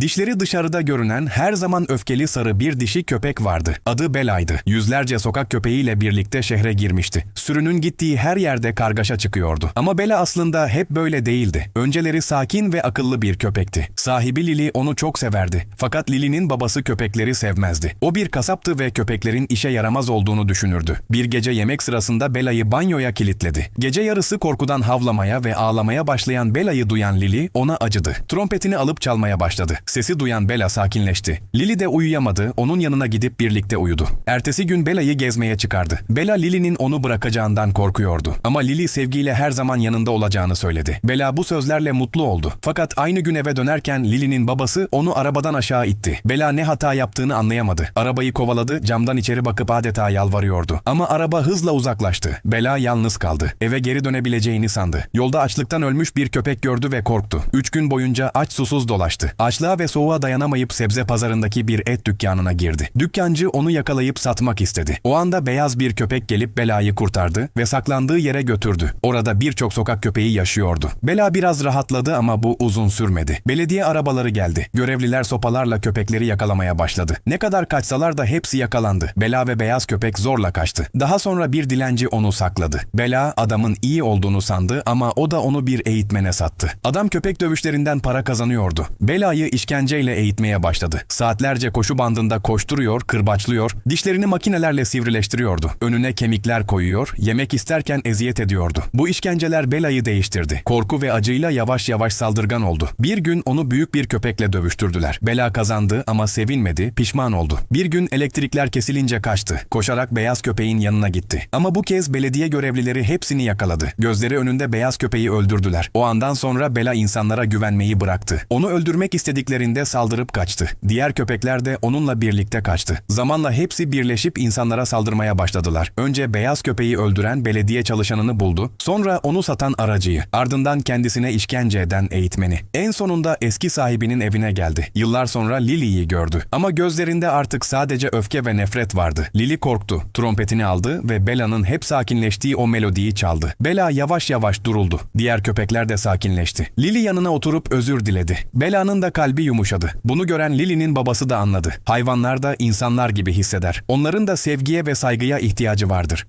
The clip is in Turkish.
Dişleri dışarıda görünen her zaman öfkeli sarı bir dişi köpek vardı. Adı Bela'ydı. Yüzlerce sokak köpeğiyle birlikte şehre girmişti. Sürünün gittiği her yerde kargaşa çıkıyordu. Ama Bela aslında hep böyle değildi. Önceleri sakin ve akıllı bir köpekti. Sahibi Lili onu çok severdi. Fakat Lili'nin babası köpekleri sevmezdi. O bir kasaptı ve köpeklerin işe yaramaz olduğunu düşünürdü. Bir gece yemek sırasında Bela'yı banyoya kilitledi. Gece yarısı korkudan havlamaya ve ağlamaya başlayan Bela'yı duyan Lili ona acıdı. Trompetini alıp çalmaya başladı. Sesi duyan Bela sakinleşti. Lili de uyuyamadı, onun yanına gidip birlikte uyudu. Ertesi gün Bela'yı gezmeye çıkardı. Bela Lili'nin onu bırakacağından korkuyordu. Ama Lili sevgiyle her zaman yanında olacağını söyledi. Bela bu sözlerle mutlu oldu. Fakat aynı gün eve dönerken Lili'nin babası onu arabadan aşağı itti. Bela ne hata yaptığını anlayamadı. Arabayı kovaladı, camdan içeri bakıp adeta yalvarıyordu. Ama araba hızla uzaklaştı. Bela yalnız kaldı. Eve geri dönebileceğini sandı. Yolda açlıktan ölmüş bir köpek gördü ve korktu. Üç gün boyunca aç susuz dolaştı. Açlığa ve soğuğa dayanamayıp sebze pazarındaki bir et dükkanına girdi. Dükkancı onu yakalayıp satmak istedi. O anda beyaz bir köpek gelip Bela'yı kurtardı ve saklandığı yere götürdü. Orada birçok sokak köpeği yaşıyordu. Bela biraz rahatladı ama bu uzun sürmedi. Belediye arabaları geldi. Görevliler sopalarla köpekleri yakalamaya başladı. Ne kadar kaçsalar da hepsi yakalandı. Bela ve beyaz köpek zorla kaçtı. Daha sonra bir dilenci onu sakladı. Bela adamın iyi olduğunu sandı ama o da onu bir eğitmene sattı. Adam köpek dövüşlerinden para kazanıyordu. Bela'yı işkenceyle eğitmeye başladı. Saatlerce koşu bandında koşturuyor, kırbaçlıyor, dişlerini makinelerle sivrileştiriyordu. Önüne kemikler koyuyor, yemek isterken eziyet ediyordu. Bu işkenceler Bela'yı değiştirdi. Korku ve acıyla yavaş yavaş saldırgan oldu. Bir gün onu büyük bir köpekle dövüştürdüler. Bela kazandı ama sevinmedi, pişman oldu. Bir gün elektrikler kesilince kaçtı. Koşarak beyaz köpeğin yanına gitti. Ama bu kez belediye görevlileri hepsini yakaladı. Gözleri önünde beyaz köpeği öldürdüler. O andan sonra Bela insanlara güvenmeyi bıraktı. Onu öldürmek istediklerinde saldırıp kaçtı. Diğer köpekler de onunla birlikte kaçtı. Zamanla hepsi birleşip insanlara saldırmaya başladılar. Önce beyaz köpeği öldüren belediye çalışanını buldu. Sonra onu satan aracıyı. Ardından kendisine işkence eden eğitmeni. En sonunda eski sahibinin evine geldi. Yıllar sonra Lily'yi gördü. Ama gözlerinde artık sadece öfke ve nefret vardı. Lily korktu. Trompetini aldı ve Bela'nın hep sakinleştiği o melodiyi çaldı. Bela yavaş yavaş duruldu. Diğer köpekler de sakinleşti. Lily yanına oturup özür diledi. Bela'nın da kalbi yumuşadı. Bunu gören Lily'nin babası da anladı. Hayvanlar da insanlar gibi hisseder. Onların da sevgiye ve saygıya ihtiyacı vardır.